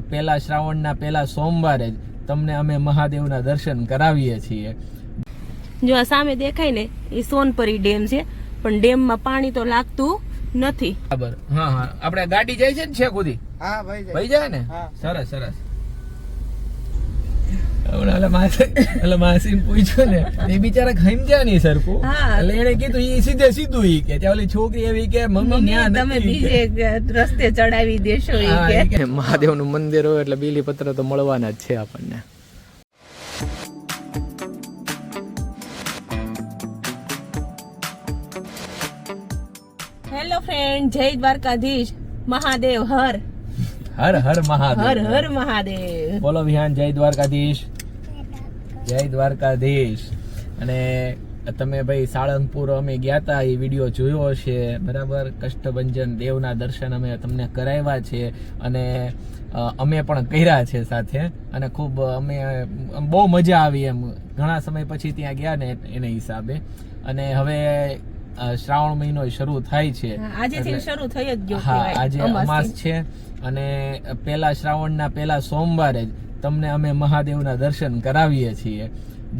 પહેલા શ્રાવણના પહેલા સોમવારે જ તમને અમે મહાદેવના દર્શન કરાવીએ છીએ. જો આ સામે દેખાય ને એ સોનપરી ડેમ છે પણ ડેમમાં પાણી તો લાગતું નથી. બરાબર. હા હા. આપણે ગાડી જાય છે ને છે ખુદી હા ભાઈ ભાઈ જાય ને? સરસ સરસ. ઓલા માસી ઓલા માસીને પૂછ્યું ને એ બિચારા ખમજ્યા નહીં સરખું એટલે એને કીધું ઈ સીધે સીધું ઈ કે ઓલી છોકરી એવી કે મમ્મી મમ્મી તમે બીજે રસ્તે ચડાવી દેશો ઈ હા, કે. ઈ કે. મહાદેવનું મંદિર હોય એટલે બીલી પત્ર તો મળવાના જ છે આપણને. હેલો ફ્રેન્ડ જય દ્વારકાધીશ. મહાદેવ હર. હર હર મહાદેવ. હર હર મહાદેવ. બોલો વિહાન જય દ્વારકાધીશ. જય દ્વારકાધીશ. અને તમે ભાઈ સાળંગપુર અમે ગયા હતા એ વીડિયો જોયો છે બરાબર? કષ્ટભંજન દેવના દર્શન અમે તમને કરાવ્યા છે અને અમે પણ કર્યા છે સાથે. અને ખૂબ અમે બહુ મજા આવી એમ. ઘણા સમય પછી ત્યાં ગયા ને એને હિસાબે. અને હવે શ્રાવણ મહિનો શરૂ થાય છે. આજેથી શરૂ થઈ જ ગયો હા આજે અમાસ છે. અને પહેલા શ્રાવણના પહેલા સોમવારે જ તમને અમે મહાદેવના દર્શન કરાવીએ છીએ.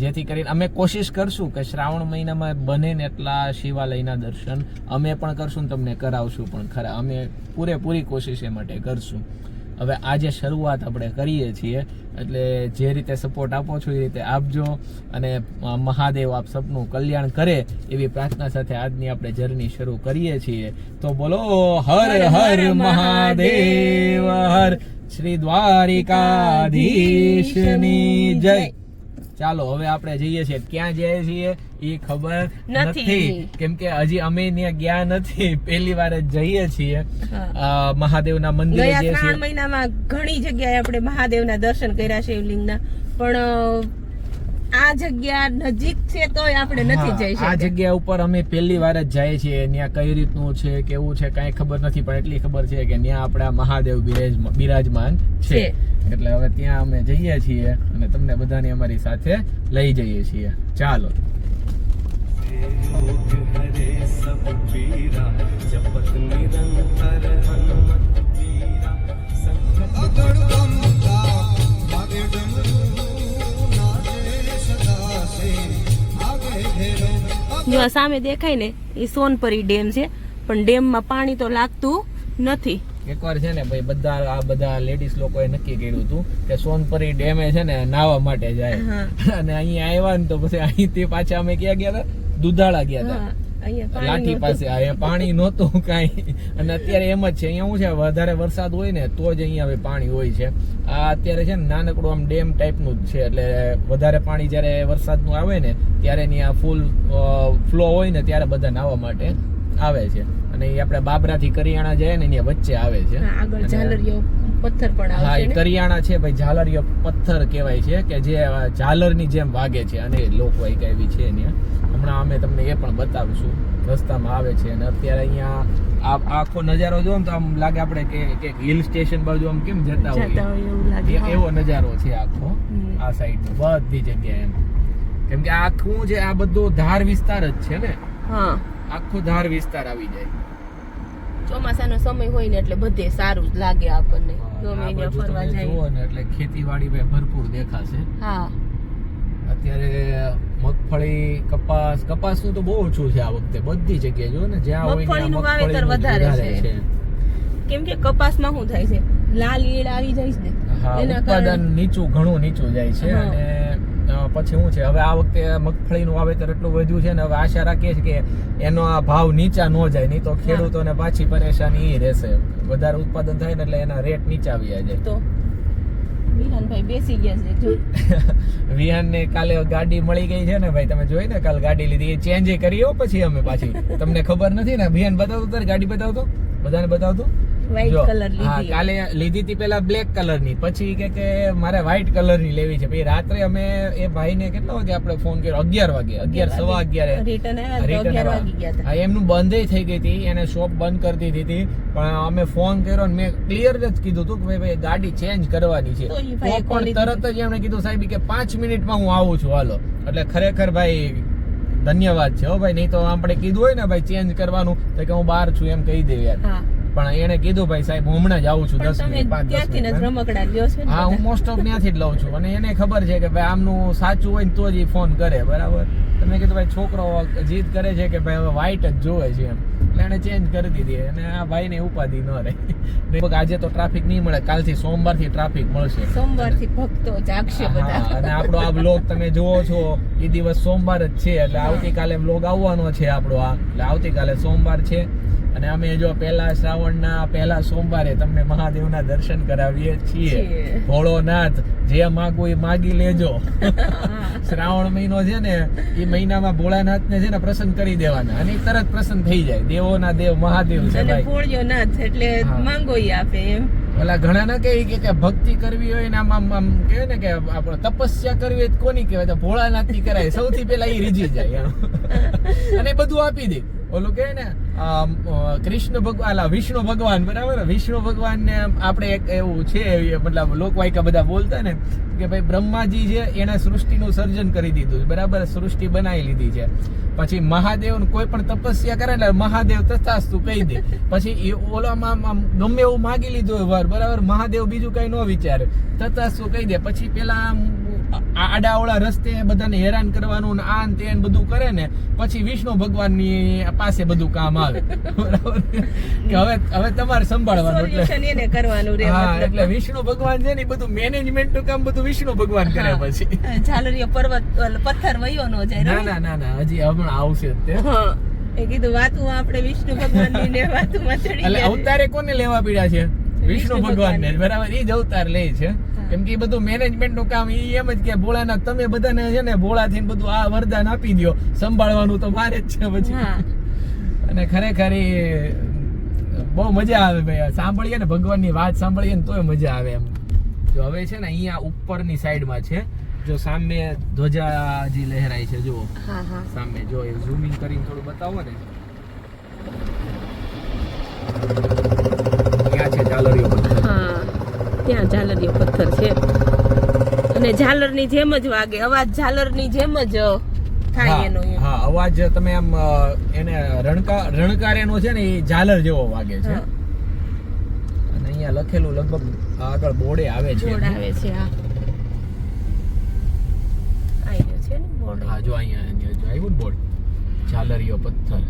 જેથી કરીને અમે કોશિશ કરશું કે શ્રાવણ મહિનામાં બને ને એટલા શિવાલયના દર્શન અમે પણ કરશું તમને કરાવશું પણ ખરા. અમે પૂરેપૂરી કોશિશ એ માટે કરશું. હવે આજે શરૂઆત આપણે કરીએ છીએ. એટલે જે રીતે સપોર્ટ આપો છો એ રીતે આપજો અને મહાદેવ આપ સપનું કલ્યાણ કરે એવી પ્રાર્થના સાથે આજની આપણે જર્ની શરૂ કરીએ છીએ. તો બોલો હર હર મહાદેવ. હર શ્રી દ્વારિકાધીશની જય. ચાલો હવે આપણે જઈએ છીએ. ક્યાં જઈએ છીએ? એ ખબર નથી. કેમ કે હજી અમે ત્યાં ગયા નથી. પહેલી વાર જઈએ છીએ. મહાદેવના મંદિરે ગયા ત્રણ મહિનામાં ઘણી જગ્યાએ આપણે મહાદેવના દર્શન કર્યા શિવલિંગના. પણ આ જગ્યા નજીક છે તોય આપણે નથી જઈ જઈ આ જગ્યા ઉપર અમે પહેલી વાર જ જાય છીએ. ત્યાં કઈ રીતનું છે કેવું છે કાંઈ ખબર નથી પણ એટલી ખબર છે કે ત્યાં આપણા મહાદેવ બિરાજ- બિરાજમાન છે. છે. એટલે હવે ત્યાં અમે જઈએ છીએ અને તમને બધાને અમારી સાથે લઈ જઈએ છીએ. ચાલો. જો સામે દેખાય ને એ સોનપરી ડેમ છે. પણ ડેમમાં પાણી તો લાગતું નથી. એકવાર છે ને ભાઈ બધા આ બધા લેડીઝ લોકોએ નક્કી કર્યું હતું કે સોનપરી ડેમે છે ને નાવા માટે જાય. અને અહીંયા આવ્યા ને તો પછી અહીંથી પાછા અમે ક્યાં ગયા હતા? દુધાળા ગયા હતા. લાઠી પાસે આ પાણી નહોતું કાંઈ. અને અત્યારે એમ જ છે અહીંયા શું છે વધારે વરસાદ હોય ને તો જ અહીંયા હવે પાણી હોય છે. આ અત્યારે છે ને નાનકડું આમ ડેમ ટાઈપનું જ છે એટલે વધારે પાણી જ્યારે વરસાદનું આવે ને ત્યારે આ ફૂલ ફ્લો હોય ને ત્યારે બધા નાવા માટે આવે છે. અને એ આપણે બાબરાથી કરિયાણા જાય ને એની વચ્ચે આવે છે. હા, આગળ ઝાલરિયો પથ્થર પણ હા આવશે એ કરિયાણા છે ભાઈ ઝાલરિયો પથ્થર કહેવાય છે કે જે ઝાલરની જેમ વાગે છે અને લોકો એક એવી છે ત્યાં હમણાં અમે તમને એ પણ બતાવીશું રસ્તામાં આવે છે અને અત્યારે અહીંયા આ આખો નજારો જો ને તો આમ લાગે આપણે કે કે હિલ સ્ટેશન બાજુ આમ કેમ જતા હોય એવું નજારો છે આખો આ સાઈડ બધી જગ્યાએ એમ. કેમ કે આખું જે આ બધો ધાર વિસ્તાર જ છે ને હા. આખો ધાર વિસ્તાર આવી જાય. ચોમાસાનો સમય હોય ને એટલે બધે સારું જ લાગે આપણને. ગમે ફરવા જાય. એટલે ખેતીવાડી ભરપૂર દેખાશે. હા. અત્યારે મગફળી કપાસ કપાસનું તો બહુ ઓછું છે આ વખતે. બધી જગ્યાએ જો ને જ્યાં હોય મગફળીનું વાવેતર વધારે છે. કેમ કે કપાસમાં શું થાય છે? લાલ ઈયળ આવી જાય છે ને. ઉત્પાદન કારણે. નીચું ઘણું નીચું જાય છે અને પછી શું છે? હવે આ વખતે મગફળીનું વાવેતર એટલું વધ્યું છે ને હવે આશા રાખીએ છીએ કે એનો આ ભાવ નીચા ન જાય. નહીં તો ખેડૂતોને પાછી પરેશાની એ રહેશે. વધારે ઉત્પાદન થાય ને એટલે એના રેટ નીચા આવી જાય. તો બેસી ગયા છે. વિહાન ને કાલે ગાડી મળી ગઈ છે ને ભાઈ, તમે જોઈ ને, કાલ ગાડી લીધી. એ ચેન્જ કરી પછી અમે પાછી. તમને ખબર નથી ને? વિહાન બતાવતો ગાડી બતાવતો? બધાને બતાવતો? વ્હાઈટ જો, કલર હા લીધી કાલે લીધી હતી પેલા બ્લેક કલરની. પછી કે કે મારે વ્હાઈટ કલરની લેવી છે. પછી રાત્રે અમે એ ભાઈ ને કેટલા વાગે આપણે ફોન કર્યો? અગિયાર વાગે. અગિયાર સવા અગિયારે રિટર્ન અગિયાર. વાગી ગયા હતા. એમનું બંધ થઈ ગઈ હતી. એને શોપ બંધ કરી દીધી હતી. પણ અમે ફોન કર્યો ને મેં ક્લિયર જ કીધું હતું કે ભાઈ ભાઈ ગાડી ચેન્જ કરવાની છે. પણ તરત જ એમણે કીધું સાહેબ કે પાંચ મિનિટમાં હું આવું છું. હાલો. એટલે ખરેખર ભાઈ ધન્યવાદ છે હો ભાઈ. નહીં તો આપણે કીધું હોય ને ભાઈ ચેન્જ કરવાનું. તો કે હું બહાર છું એમ કહી દે યાર. હા. પણ એને કીધું ભાઈ સાહેબ હું હમણાં જ આવું છું દસ મિનિટ પાંચ દસ હા હું મોસ્ટ ઓફ ત્યાંથી જ લઉં છું. અને એને ખબર છે કે ભાઈ આમનું સાચું હોય ને તો જ એ ફોન કરે બરાબર? તમે કીધું ભાઈ છોકરો જીદ કરે છે કે ભાઈ હવે વ્હાઈટ જ જોવે છે એમ. એટલે એને ચેન્જ કરી દીધી. અને આ ભાઈને ઉપાધિ ન રહે. આજે તો ટ્રાફિક નહીં મળે કાલથી સોમવારથી ટ્રાફિક મળશે. સોમવારથી ભક્તો જાગશે બધા. અને આપણો આ બ્લોગ તમે જુઓ છો એ દિવસ સોમવાર જ છે. એટલે આવતીકાલે બ્લોગ આવવાનો છે આપણો આ. એટલે આવતીકાલે સોમવાર છે. અને અમે જો પહેલા શ્રાવણના પહેલા સોમવારે તમને મહાદેવના દર્શન કરાવીએ છીએ. ભોળોનાથ જે માગવું એ માગી લેજો. શ્રાવણ મહિનો છે ને એ મહિનામાં ભોળાનાથને છે ને પ્રસન્ન કરી દેવાના. અને તરત પ્રસન્ન થઈ જાય. દેવોના દેવ મહાદેવ છે ભાઈ. ભોળ્યોનાથ એટલે માંગો આપે એમ. ઓલા ઘણા ના કહે કે કે ભક્તિ કરવી હોય ને આમ આમ આમ કહે ને કે આપણે તપસ્યા કરવી હોય કોની કહેવાય? તો ભોળાનાથની કરાય. સૌથી પહેલા એ રીજી જાય અને બધું આપી દે. ઓલું કહે ને કૃષ્ણ ભગવાન વિષ્ણુ ભગવાન, બરાબર? વિષ્ણુ ભગવાનને આપણે એક એવું છે મતલબ લોકવાયકા બધા બોલતા ને, કે ભાઈ બ્રહ્માજી છે એને સૃષ્ટિનું સર્જન કરી દીધું, બરાબર? સૃષ્ટિ બનાવી લીધી છે. પછી મહાદેવ કોઈ પણ તપસ્યા કરે એટલે મહાદેવ તથાસ્તુ કહી દે. પછી એ ઓલામાં આમ ગમે એવું માગી લીધું હોય વાર, બરાબર? મહાદેવ બીજું કઈ ન વિચારે. તથાસ્તુ કહી દે. પછી પેલા આમ આ- રસ્તે બધાને હેરાન કરવાનું ને આન તેન બધું કરે ને પછી વિષ્ણુ ભગવાનની પાસે બધું કામ આવે. બરાબર? કે હવે હવે તમારે સંભાળવાનું એટલે. એને કરવાનું રે હા એટલે વિષ્ણુ ભગવાન છે ને બધું મેનેજમેન્ટનું કામ બધું વિષ્ણુ ભગવાન કરે. પછી. ઝાલરીયો પર્વત પથ્થર વયો નો જાય ના ના ના ના હજી હમણાં આવશે તે. એ કીધું વાતું આપણે વિષ્ણુ ભગવાનની ને વાતુમાં ચડી એટલે અવતારે કોને લેવા પીડા છે? વિષ્ણુ ભગવાનને. બરાબર? એ જ અવતાર લે છે. કેમ કે બધું મેનેજમેન્ટનું કામ એમ જ કે ભોળાના તમે બધાને છે ને ભોળા થઈને બધું આ વરદાન આપી દો સંભાળવાનું તો મારે જ છે પછી. અને ખરેખર બહુ મજા આવે ભાઈ. સાંભળીએ ને ભગવાનની વાત સાંભળીએ ને તોય મજા આવે એમ. જો હવે છે ને અહીંયા ઉપરની સાઈડમાં છે. જો સામે ધ્વજાજી લહેરાય છે જુઓ. સામે જો એ ઝૂમિંગ કરીને થોડું બતાવો ને. ક્યાં છે ઝાલરીઓ ત્યાં ઝાલરીયો પથ્થર છે. અને ઝાલરની જેમ જ વાગે અવાજ ઝાલરની જેમ જ થાય એનો હા અવાજ તમે આમ એને રણકા રણકાર એનો છે ને એ ઝાલર જેવો વાગે છે. અને અહીંયા લખેલું લગભગ આગળ બોર્ડે આવે છે. બોર્ડ આવે છે હા. છે ને હા જો અહીંયા જો આવ્યું બોર્ડ ઝાલરીઓ પથ્થર.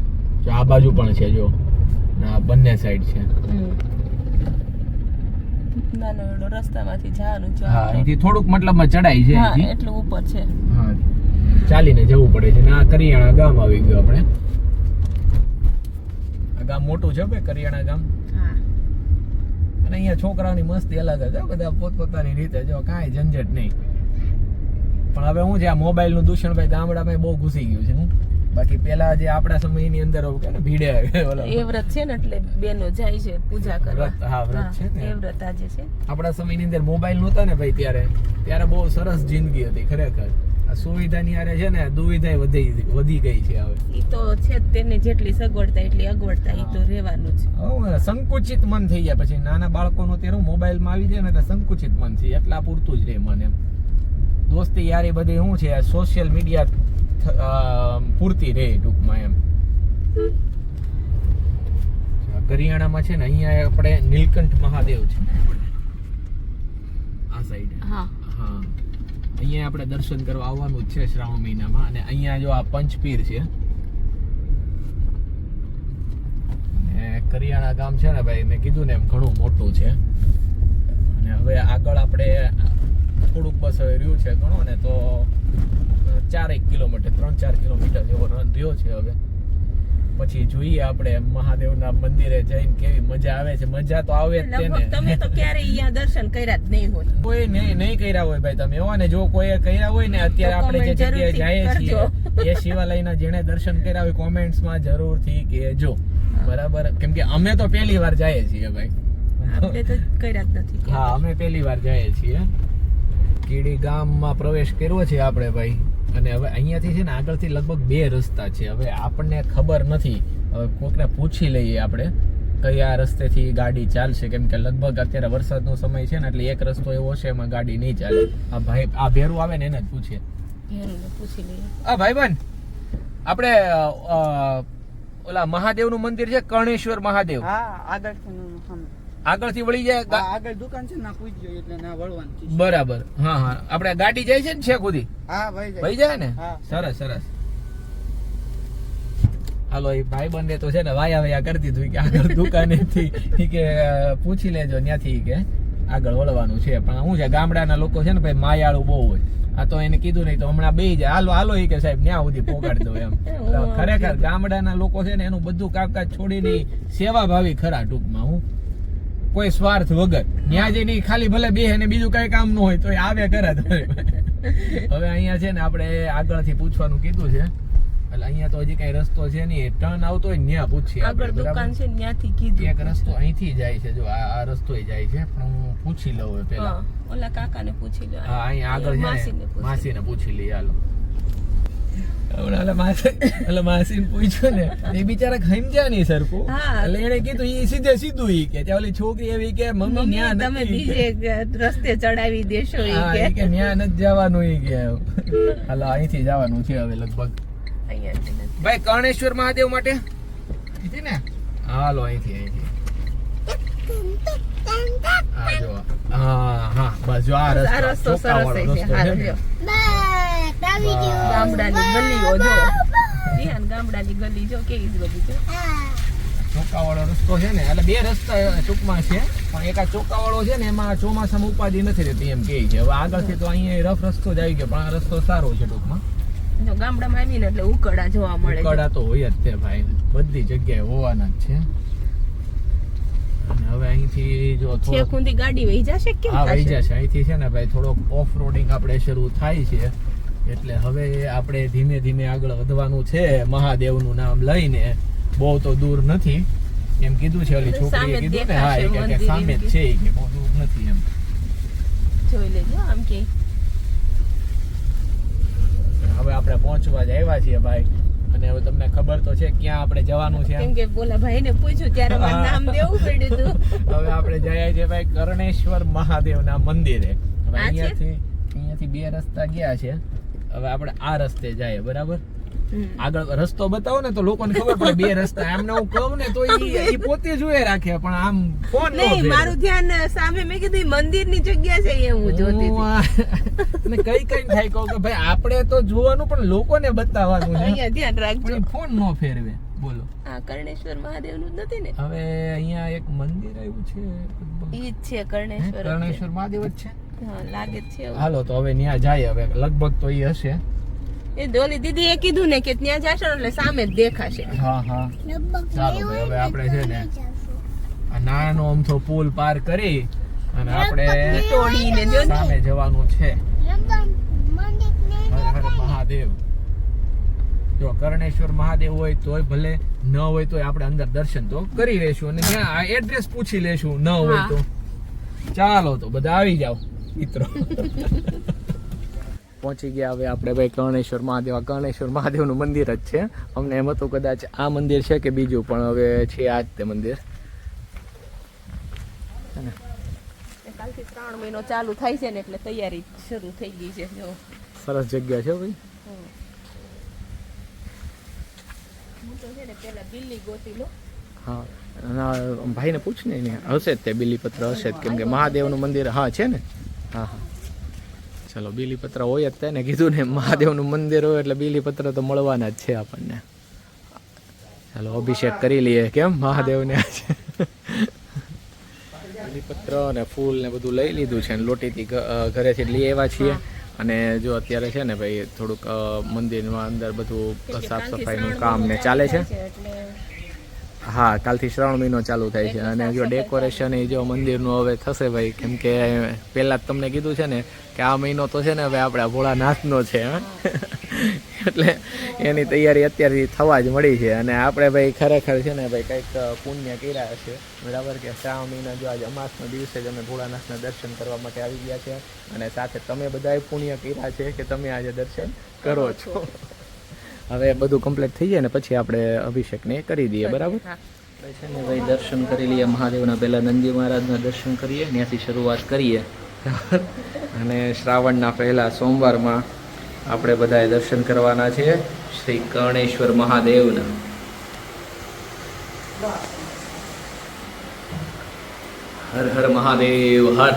જો આ બાજુ પણ છે જો. આ બંને સાઈડ છે. નાનો એવડો રસ્તામાંથી જવાનું છે. હા અહીંથી થોડુંક મતલબમાં ચડાઈ છે હા એટલું ઉપર છે. હા. ચાલીને જવું પડે છે ને આ કરિયાણા ગામ આવી ગયું આપણે. આ ગામ મોટું છે ભાઈ કરિયાણા ગામ. હા. અને અહીંયા છોકરાઓની મસ્તી અલગ જ બધા પોતપોતાની રીતે જો કાંઈ ઝંઝટ નહીં. પણ હવે હું છે આ મોબાઈલનું દૂષણ ભાઈ ગામડામાં બહુ ઘૂસી ગયું છે હું. બાકી પેલા જે આપણા સમયની અંદર કે ને ભીડે એ વ્રત છે ને એટલે બેનો જાય છે પૂજા કરવા. વ્રત, હા, વ્રત છે ને. એ વ્રત આજે છે. આપણા સમયની અંદર મોબાઈલ નહોતા ને ભાઈ ત્યારે. ત્યારે બહુ સરસ જિંદગી હતી ખરેખર. આ સુવિધાની હારે છે ને દુવિધા વધી વધી ગઈ છે હવે. ઈ તો છે જ તેને જેટલી સગવડતા એટલી અગવડતા ઈ તો. રહેવાનું જ. હવે સંકુચિત મન થઈ ગયા પછી નાના બાળકોનું ત્યારે મોબાઈલમાં આવી જાય ને એટલે સંકુચિત મન છે. એટલા પૂરતું જ રહે મને દોસ્તી યારી બધી શું છે સોશિયલ મીડિયા પૂરતી રહે ટૂંકમાં એમ. હરિયાણામાં કરિયાણામાં છે ને અહીંયા આપણે નીલકંઠ મહાદેવ છે. આ સાઈડ હા. હા. અહીંયા આપણે દર્શન કરવા આવવાનું જ છે શ્રાવણ મહિનામાં. અને અહીંયા જો આ પંચપીર છે. કરિયાણા ગામ છે ને ભાઈ મેં કીધું ને એમ ઘણું મોટું છે. અને હવે આગળ આપણે થોડુંક બસ હવે રહ્યું છે ઘણું ને તો ચારેક કિલોમીટર ત્રણ ચાર કિલોમીટર જેવો રન રહ્યો છે હવે. પછી જોઈએ આપણે મહાદેવના મંદિરે જઈને કેવી મજા આવે છે. મજા તો આવે જ છે તમે તો ક્યારે અહીંયા દર્શન કર્યા જ નહીં હોય. કોઈ નહીં નહીં કર્યા હોય ભાઈ તમે. એવા ને જો કોઈ કર્યા હોય ને અત્યારે આપણે જે જગ્યાએ જઈએ છીએ એ શિવાલયના જેણે દર્શન કર્યા હોય કોમેન્ટ્સમાં જરૂરથી કહેજો. બરાબર? કેમ કે અમે તો પહેલી વાર જઈએ છીએ ભાઈ. આપણે તો કર્યા જ નથી. હા અમે પહેલી વાર જઈએ છીએ. કીડી ગામમાં પ્રવેશ કર્યો છે આપણે ભાઈ. અને હવે અહીંયાથી છે ને આગળથી લગભગ બે રસ્તા છે. હવે આપણને ખબર નથી. હવે કોકને પૂછી લઈએ આપણે કયા રસ્તેથી ગાડી ચાલશે. કેમ કે લગભગ અત્યારે વરસાદનો સમય છે ને એટલે એક રસ્તો એવો છે એમાં ગાડી નહીં ચાલે. આ ભાઈ આ ભેરું આવે ને એને જ પૂછીએ. આ પૂછી બન આ ભાઈબંધ આપણે ઓલા મહાદેવનું મંદિર છે કર્ણેશ્વર મહાદેવ. હા સામે. આગળથી વળી જાય આગળ દુકાન છે ના ના પૂછજો એટલે ના વળવાનું બરાબર. હા હા. આપણે ગાડી જાય છે ને છે ખુદી હા ભાઈ વહી જાય ને? સરસ સરસ. હાલો એ ભાઈ બંને તો છે ને વાયા વાયા કરતી હતી કે આગળ દુકાનેથી કે પૂછી લેજો ત્યાંથી કે આગળ વળવાનું છે. પણ શું છે ગામડાના લોકો છે ને ભાઈ માયાળું બહુ હોય. આ તો એને કીધું નહીં તો હમણાં બે જાય. હાલો હાલો એ કે સાહેબ ન્યા સુધી પોગાડી દો એમ. ખરેખર ગામડાના લોકો છે ને એનું બધું કામકાજ છોડીને સેવા ભાવી ખરા ટૂંકમાં હું કોઈ સ્વાર્થ વગર. ત્યાં જઈને ઈ ખાલી ભલે બે અને બીજું કઈ કામ ન હોય તો આવે કરે હવે અહીંયા છે ને આપણે આગળથી પૂછવાનું કીધું છે. એટલે અહીંયા તો હજી કઈ રસ્તો છે નહીં. ટર્ન આવતો હોય ને ત્યાં પૂછીએ આગળ દુકાન છે ને ત્યાંથી કીધું. એક રસ્તો અહીંથી જાય છે. જો આ આ રસ્તો જાય છે. પણ હું પૂછી લઉં પેલા ઓલા કાકાને પૂછી લઉં હા અહીંયા આગળ છે માસીને પૂછી માસીને પૂછી લઈએ હાલો. ઓલા માસી ઓલા માસીને પૂછ્યું ને એ બિચારા સમજ્યા નહીં સરખું. હા. એટલે એને કીધું ઈ સીધે સીધું ઈ કે ત્યાં ઓલી છોકરી એવી કે મમ્મી મમ્મી ન્યા તમે બીજે રસ્તે ચડાવી દેશો ઈ કે. કે ન્યા નથી જવાનું ઈ કે. હાલો અહીંથી જવાનું છે હવે લગભગ. ભાઈ કર્ણેશ્વર મહાદેવ માટે? ને? હાલો અહીંથી અહીંથી. હા બસ જો આ રસ્તો. સરસ છે. રસ્તો. ગામડાની ગલીઓ જો. રિહાન ગામડાની ગલી જો કેવી બધી છે. ચોકાવાળો રસ્તો છે ને એટલે બે રસ્તા ટૂંકમાં છે પણ એક આ ચોકાવાળો છે ને એમાં ચોમાસામાં ઉપાધિ નથી રહેતી એમ કે છે. હવે આગળથી તો અહીંયા રફ રસ્તો જ આવી ગયો પણ આ રસ્તો સારો છે ટૂંકમાં. જો ગામડામાં આવીને એટલે ઉકળા જોવા મળે છે. તો હોય જ છે ભાઈ. બધી જગ્યાએ હોવાના જ છે. અને હવે અહીંથી જો થોડો ગાડી વહી જશે કે કેમ હા વહી જશે. અહીંથી છે ને ભાઈ થોડોક ઓફ રોડિંગ આપણે શરૂ થાય છે. એટલે હવે આપણે ધીમે ધીમે આગળ વધવાનું છે. મહાદેવનું નામ લઈને બહુ તો દૂર નથી. એમ કીધું છે ઓલી છોકરીએ કીધું ને હા કે- સામે જ છે કે બહુ દૂર નથી એમ. જોઈ લેજો આમ કે. હવે આપણે પહોંચવા જ આવ્યા છીએ ભાઈ. અને હવે તમને ખબર તો છે ક્યાં આપણે જવાનું છે કેમ કે બોલા ભાઈને પૂછ્યું ત્યારે મારું નામ દેવું પડ્યું હતું હવે આપણે જઈએ છીએ ભાઈ કરણેશ્વર મહાદેવના મંદિરે. હવે? અહીંયાથી અહીંયાથી બે રસ્તા ગયા છે. હવે આપણે આ રસ્તે જઈએ બરાબર? આગળ રસ્તો બતાવો ને તો લોકોને ખબર પડે બે રસ્તા એમને હું કહું ને તો ઈ પોતે જોયે રાખે પણ આમ ફોન નહીં મારું ધ્યાન સામે મેં કીધું મંદિરની જગ્યા છે એ હું જોતી હતી. કઈ કઈ થાય કહું કે ભાઈ આપણે તો જોવાનું પણ લોકોને બતાવવાનું અહીંયા ધ્યાન રાખજો. ફોન નો ફેરવે. બોલો. આ કર્ણેશ્વર મહાદેવનું જ નથી ને? હવે અહીંયા એક મંદિર આવ્યું છે. એ ઈ જ છે? કર્ણેશ્વર કર્ણેશ્વર મહાદેવ જ છે? લાગે છે હાલો તો હવે ત્યાં જાય હવે. લગભગ તો એ હશે. એ ડોલી દીદી એ કીધું ને કે ત્યાં જાશો ને એટલે સામે જ દેખાશે. હા હા. ચાલો ભાઈ હવે આપણે છે ને આ નાનો અમથો પુલ પાર કરી અને આપણે તોડીને જો સામે જવાનું છે. હર હર મહાદેવ. જો કરણેશ્વર મહાદેવ હોય તોય ભલે ન હોય તોય આપણે અંદર દર્શન તો કરી લેશું અને ત્યાં આ એડ્રેસ પૂછી લેશું ન હોય તો. ચાલો તો બધા આવી જાઓ. મિત્રો. પહોંચી ગયા હવે આપણે ભાઈ કર્ણેશ્વર મહાદેવ. આ કર્ણેશ્વર મહાદેવનું મંદિર જ છે. અમને એમ હતું કદાચ આ મંદિર છે કે બીજું પણ હવે છે આ જ તે મંદિર. કાલથી શ્રાવણ મહિનો ચાલુ થાય છે ને એટલે તૈયારી શરૂ થઈ ગઈ છે જો. સરસ જગ્યા છે ભાઈ. હું તો છે ને ગોતી લો હા ભાઈને પૂછ ને હશે જ તે બિલીપત્ર હશે જ કેમ કે મહાદેવનું મંદિર હા છે ને. હા હા ચલો બીલીપત્ર હોય જ તેને કીધું ને મહાદેવનું મંદિર હોય એટલે બીલીપત્ર તો મળવાના જ છે આપણને. ચાલો અભિષેક કરી લઈએ. કેમ? મહાદેવને આજે. બીલીપત્ર અને ફૂલ ને બધું લઈ લીધું છે અને લોટીથી ઘરેથી લઈ આવ્યા છીએ. અને જો અત્યારે છે ને ભાઈ થોડુંક મંદિરમાં અંદર બધું સાફ સફાઈનું કામ ને ચાલે છે એટલે હા કાલથી શ્રાવણ મહિનો ચાલુ થાય છે. અને જો ડેકોરેશન એ જો મંદિરનું હવે થશે ભાઈ કેમ કે પહેલા જ તમને કીધું છે ને કે આ મહિનો તો છે ને હવે આપણા ભોળાનાથનો છે એટલે એની તૈયારી અત્યારથી થવા જ મળી છે. અને આપણે ભાઈ ખરેખર છે ને ભાઈ કંઈક પુણ્ય કર્યા છે બરાબર કે શ્રાવણ મહિના જો આજે અમાસના દિવસે જ અમે ભોળાનાથના દર્શન કરવા માટે આવી ગયા છે. અને સાથે તમે બધાએ પુણ્ય કર્યા છે કે તમે આજે દર્શન કરો છો? હવે બધું કમ્પ્લીટ થઈ જાય ને પછી આપણે અભિષેકને કરી દઈએ બરાબર? છે ને ભાઈ દર્શન કરી લઈએ મહાદેવના પહેલાં નંદી મહારાજના દર્શન કરીએ ત્યાંથી શરૂઆત કરીએ. અને શ્રાવણના પહેલા સોમવારમાં આપણે બધાએ દર્શન કરવાના છે શ્રી કર્ણેશ્વર મહાદેવના. હર હર મહાદેવ હર.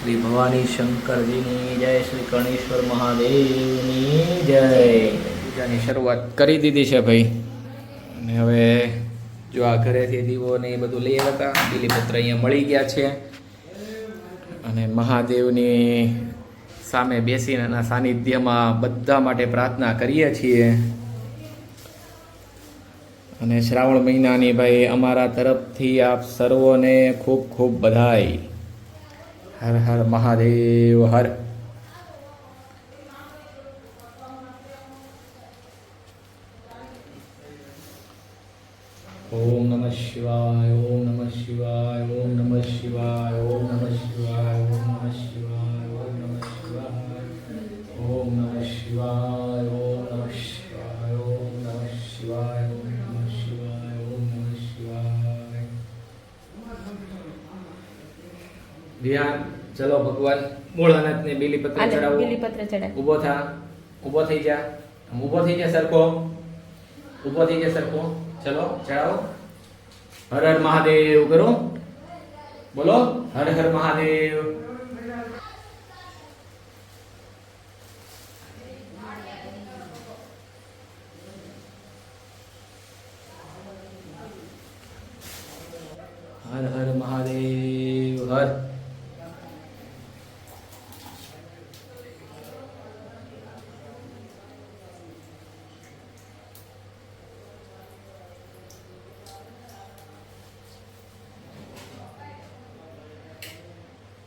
શ્રી ભવાની શંકરજીની જય શ્રી કર્ણેશ્વર મહાદેવની જય. પૂજાની શરૂઆત કરી દીધી છે ભાઈ. અને હવે જો આ ઘરેથી દીવો ને એ બધું લઈ હતા બીલીપત્ર અહીંયા મળી ગયા છે. અને મહાદેવની સામે બેસીને એના સાનિધ્યમાં બધા માટે પ્રાર્થના કરીએ છીએ. અને શ્રાવણ મહિનાની ભાઈ અમારા તરફથી આપ સર્વોને ખૂબ ખૂબ બધાઈ હર હર મહાદેવ, હર. ઓમ નમઃ શિવાય ઓમ નમઃ શિવાય ઓમ નમઃ શિવાય ઓમ નમઃ શિવાય ઓમ નમઃ શિવાય ઓમ નમઃ શિવાય ઓમ નમઃ શિવાય ઓમ નમઃ શિવાય ઓમ નમઃ શિવાય ઓમ નમઃ શિવાય ઓમ નમઃ શિવાય ધ્યાન ચલો ભગવાન ભોળાનાથને બેલીપત્ર ચડાવો બીલીપત્ર ચડાવો ઊભો થા ઊભો થઈ જા ઊભો ઊભો થઈ જા સરખો ઊભો થઈ જા સરખો ચલો ચડાવો. હર હર મહાદેવ કરો. બોલો હર હર મહાદેવ. હર હર મહાદેવ હર.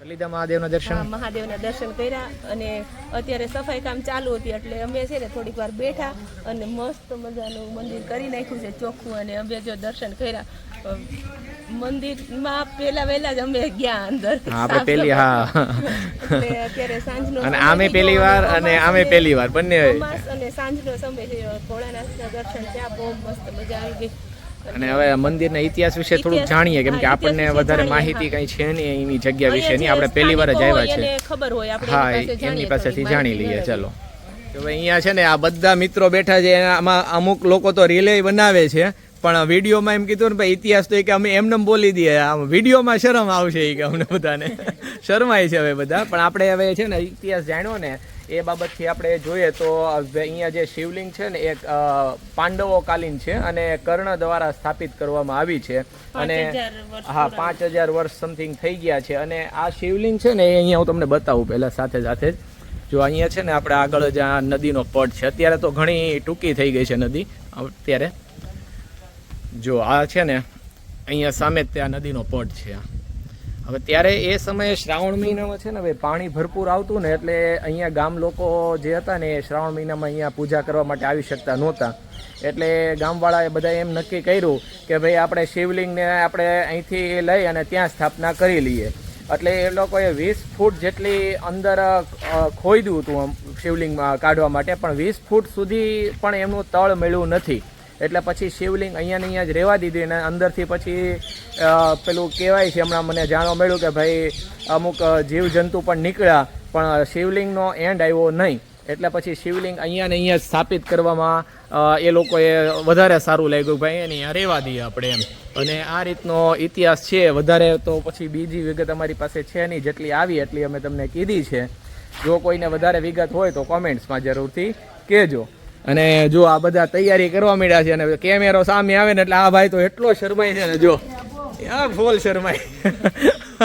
લીધા મહાદેવના દર્શન. મહાદેવના દર્શન કર્યા અને અત્યારે સફાઈ કામ ચાલુ હતી એટલે અમે છે ને થોડીક વાર બેઠા અને મસ્ત મજાનું મંદિર કરી નાખ્યું છે ચોખ્ખું અને અમે જો દર્શન કર્યા. મંદિરમાં પેલા વહેલા જ અમે ગયા અંદર. આપણે પેલી હા. એટલે અત્યારે સાંજનો અને આમે પેલી પહેલી વાર અને આમે પેલી પહેલી વાર બંને અને સાંજનો સમય છે ભોળાનાથના દર્શન ત્યાં બહુ મસ્ત મજા આવી ગઈ. અને હવે મંદિરના ઇતિહાસ વિશે થોડુંક જાણીએ કેમ કે આપણને વધારે માહિતી કઈ છે નહીં એની જગ્યા વિશેની. નહીં આપણે પહેલી વાર જ આવ્યા છે. ખબર હોય હા એમની પાસેથી જાણી લઈએ ચાલો. અહીંયા છે ને આ બધા મિત્રો બેઠા છે એમાં આમાં અમુક લોકો તો રિલે બનાવે છે. પણ વિડીયોમાં એમ કીધું ને ભાઈ ઇતિહાસ તો એ કે અમે એમને બોલી દઈએ. આમ વિડીયોમાં શરમ આવશે એ કે અમને બધાને. શરમાય છે હવે બધા. પણ આપણે હવે છે ને ઇતિહાસ જાણ્યો ને એ બાબતથી આપણે જોઈએ તો અહીંયા જે શિવલિંગ છે ને એક પાંડવો કાલીન છે અને કર્ણ દ્વારા સ્થાપિત કરવામાં આવી છે. અને હા પાંચ હજાર વર્ષ સમથિંગ થઈ ગયા છે. અને આ શિવલિંગ છે ને એ અહીંયા હું તમને બતાવું પહેલાં સાથે સાથે જ. જો અહીંયા છે ને આપણે આગળ જ આ નદીનો પટ છે. અત્યારે તો ઘણી ટૂંકી થઈ ગઈ છે નદી. અત્યારે જો આ છે ને, અહીંયા સામે જ તે નદીનો પટ છે. હવે ત્યારે એ સમયે શ્રાવણ મહિનામાં છે ને ભાઈ પાણી ભરપૂર આવતું ને, એટલે અહીંયા ગામ લોકો જે હતા ને, એ શ્રાવણ મહિનામાં અહીંયા પૂજા કરવા માટે આવી શકતા નહોતા. એટલે ગામવાળાએ બધાએ એમ નક્કી કર્યું કે ભાઈ આપણે શિવલિંગને આપણે અહીંથી લઈ અને ત્યાં સ્થાપના કરી લઈએ. એટલે એ લોકોએ વીસ ફૂટ જેટલી અંદર ખોઈ દીધું હતું શિવલિંગમાં કાઢવા માટે, પણ વીસ ફૂટ સુધી પણ એમનું તળ મળ્યું નથી. એટલે પછી શિવલિંગ અહીંયા અહીંયા જ રહેવા દીધી અને અંદરથી પછી પેલું કહેવાય છે, હમણાં મને જાણવા મળ્યું કે ભાઈ અમુક જીવજંતુ પણ નીકળ્યા, પણ શિવલિંગનો એન્ડ આવ્યો નહીં. એટલે પછી શિવલિંગ અહીંયા ને અહીંયા સ્થાપિત કરવામાં એ લોકોએ વધારે સારું લાગ્યું, ભાઈ, એને અહીંયા રહેવા દઈએ આપણે એમ. અને આ રીતનો ઇતિહાસ છે, વધારે તો પછી બીજી વિગત અમારી પાસે છે નહીં, જેટલી આવી એટલી અમે તમને કીધી છે. જો કોઈને વધારે વિગત હોય તો કોમેન્ટ્સમાં જરૂરથી કહેજો. અને જો આ બધા તૈયારી કરવા માંડ્યા છે અને કેમેરો સામે આવે ને એટલે આ ભાઈ તો એટલો શરમાય છે ને જો. ફોલ ફૂલ શરમાય.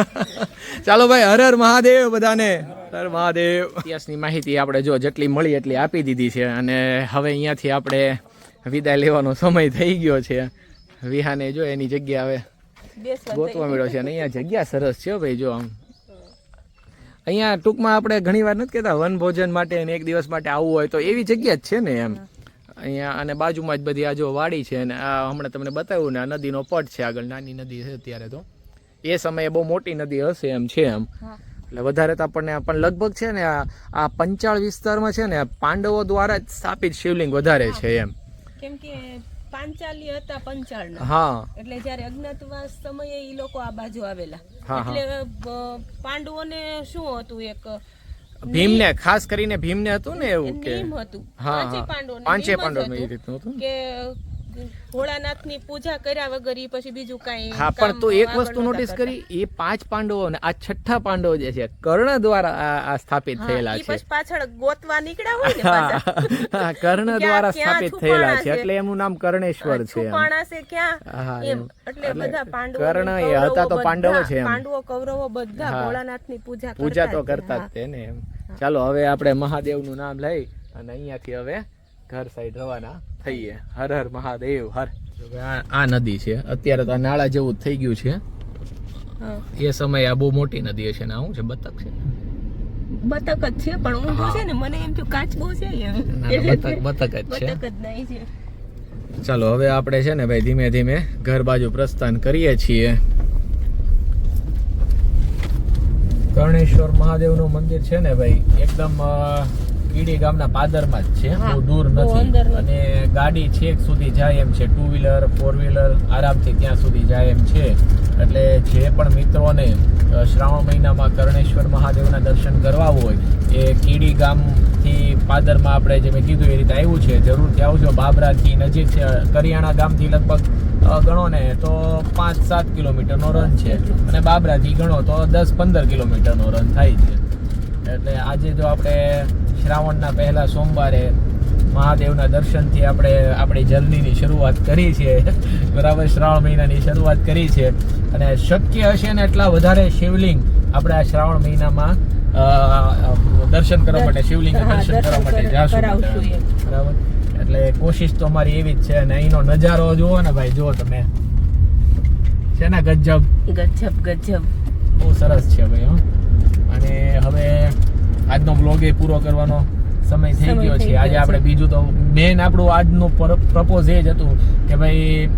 ચાલો ભાઈ હર હર મહાદેવ બધાને. હર મહાદેવ. ઇતિહાસની માહિતી આપણે જો જેટલી મળી એટલી આપી દીધી છે અને હવે અહીંયાથી આપણે વિદાય લેવાનો સમય થઈ ગયો છે. વિહાને જો એની જગ્યા હવે ગોતવા મળ્યો છે અને અહીંયા જગ્યા સરસ છે ભાઈ જો આમ. અહીંયા ટૂંકમાં આપણે ઘણી વાર નથી કહેતા વન ભોજન માટે અને એક દિવસ માટે આવવું હોય તો એવી જગ્યા જ છે ને એમ. અહીંયા અને બાજુમાં જ બધી આ જો વાડી છે અને આ હમણાં તમને બતાવ્યું ને આ નદીનો પટ છે આગળ નાની નદી છે અત્યારે તો. એ સમયે બહુ મોટી નદી હશે એમ છે એમ. એટલે વધારે તો આપણને પણ લગભગ છે ને આ આ પંચાળ વિસ્તારમાં છે ને પાંડવો દ્વારા જ સ્થાપિત શિવલિંગ વધારે છે એમ. કેમ કે પાંચાલી હતા પંચાળના. હા. એટલે જ્યારે અજ્ઞાતવાસ સમયે ઈ લોકો આ બાજુ આવેલા. એટલે પાંડવો પાંડવોને શું હતું એક ભીમને ખાસ કરીને ભીમને હતું ને એવું કે હતું. પાંચે. પાંડવોને પાંચે પાંડવોને એ રીતનું હતું કે ભોળાનાથની પૂજા કર્યા વગર પછી બીજું કાંઈ હા પણ તો એક વસ્તુ નોટિસ કરી એ પાંચ પાંડવો ને આ છઠ્ઠા પાંડવો જે છે કર્ણ દ્વારા આ- સ્થાપિત થયેલા છે. પછી પાછળ ગોતવા નીકળ્યા હોય ને કર્ણ દ્વારા સ્થાપિત થયેલા છે? એટલે એમનું નામ કર્ણેશ્વર છે છે ક્યાં. એટલે બધા પાંડવો કર્ણ એ હતા તો પાંડવો છે પાંડવો કૌરવો બધા. ભોળાનાથની પૂજા પૂજા તો કરતા જ. તે ને એમ. ચાલો હવે આપણે મહાદેવનું નામ લઈ અને અહીંયાથી હવે ઘર સાઈડ રવાના. થઈએ. હર હર મહાદેવ હર. આ નદી છે. અત્યારે તો આ નાળા જેવું જ થઈ ગયું છે. એ સમયે આ બહુ મોટી નદી હશે ને આવું છે? બતક છે? બતક જ છે પણ ઊંધું છે ને મને એમ થયું છે એમ ના, ના, બતક બતક જ છે. બતક જ નહીં છે. ચાલો હવે આપણે છે ને ભાઈ ધીમે ધીમે ઘર બાજુ પ્રસ્થાન કરીએ છીએ. કર્ણેશ્વર મહાદેવનું મંદિર છે ને ભાઈ? એકદમ કીડી ગામના પાદરમાં જ છે. બહુ દૂર નથી. અને ગાડી છેક સુધી જાય એમ છે. ટુ વ્હીલર ફોર વ્હીલર આરામથી ત્યાં સુધી જાય એમ છે. એટલે જે પણ મિત્રોને શ્રાવણ મહિનામાં કરણેશ્વર મહાદેવના દર્શન કરવા હોય એ કીડી ગામથી પાદરમાં આપણે જે મેં કીધું એ રીતે આવ્યું છે. જરૂરથી આવજો. બાબરાથી નજીક છે. કરિયાણા ગામથી લગભગ ગણો ને તો પાંચ સાત કિલોમીટરનો રન છે. અને બાબરાથી ગણો તો દસ પંદર કિલોમીટરનો રન થાય છે. એટલે આજે જો આપણે શ્રાવણના પહેલા સોમવારે મહાદેવના દર્શનથી આપણે આપણી જર્નીની શરૂઆત કરી છે. બરાબર શ્રાવણ મહિનાની શરૂઆત કરી છે. અને શક્ય હશે ને એટલા વધારે શિવલિંગ આપણે આ શ્રાવણ મહિનામાં દર્શન કરવા માટે શિવલિંગ દર્શન કરવા માટે જાશું. બરાબર. એટલે કોશિશ તો અમારી એવી જ છે અને અહીંનો નજારો જુઓ ને ભાઈ જુઓ તમે. છે ને ગજબ? ગજબ ગજબ. બહુ સરસ છે ભાઈ હો. અને હવે આજનો બ્લોગ એ પૂરો કરવાનો સમય થઈ ગયો છે. આજે આપણે બીજું તો મેન આપણું આજનો પ્રપોઝ એ જ હતું કે ભાઈ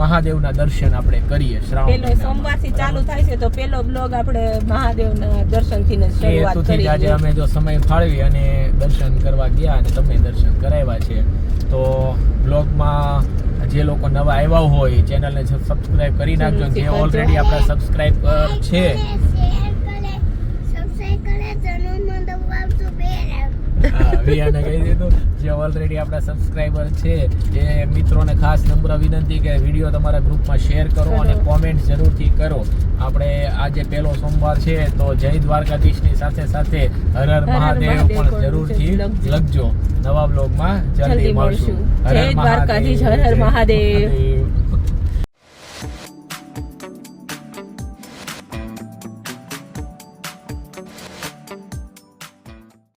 મહાદેવના દર્શન આપણે કરીએ શ્રાવણ પેલો સોમવારથી ચાલુ થાય છે તો પેલો બ્લોગ આપણે મહાદેવના દર્શનથી જ શરૂઆત હેતુથી આજે અમે જો સમય ફાળવી અને દર્શન કરવા ગયા અને તમને દર્શન કરાવ્યા છે. તો બ્લોગમાં જે લોકો નવા આવ્યા હોય ચેનલને સબસ્ક્રાઇબ કરી નાખજો. જે ઓલરેડી આપણા સબસ્ક્રાઇબ છે હા, કહી દીધું જે ઓલરેડી આપણા સબસ્ક્રાઇબર છે એ મિત્રોને ખાસ નમ્ર વિનંતી કે વીડિયો તમારા ગ્રુપમાં શેર કરો અને કોમેન્ટ જરૂરથી કરો. આપણે આજે પહેલો સોમવાર છે તો જય દ્વારકાધીશની સાથે સાથે હર હર મહાદેવ પણ જરૂરથી લખજો. નવા બ્લોગમાં જલ્દી મળશું. હર જય દ્વારકાધીશ, હર હર. મહાદેવ.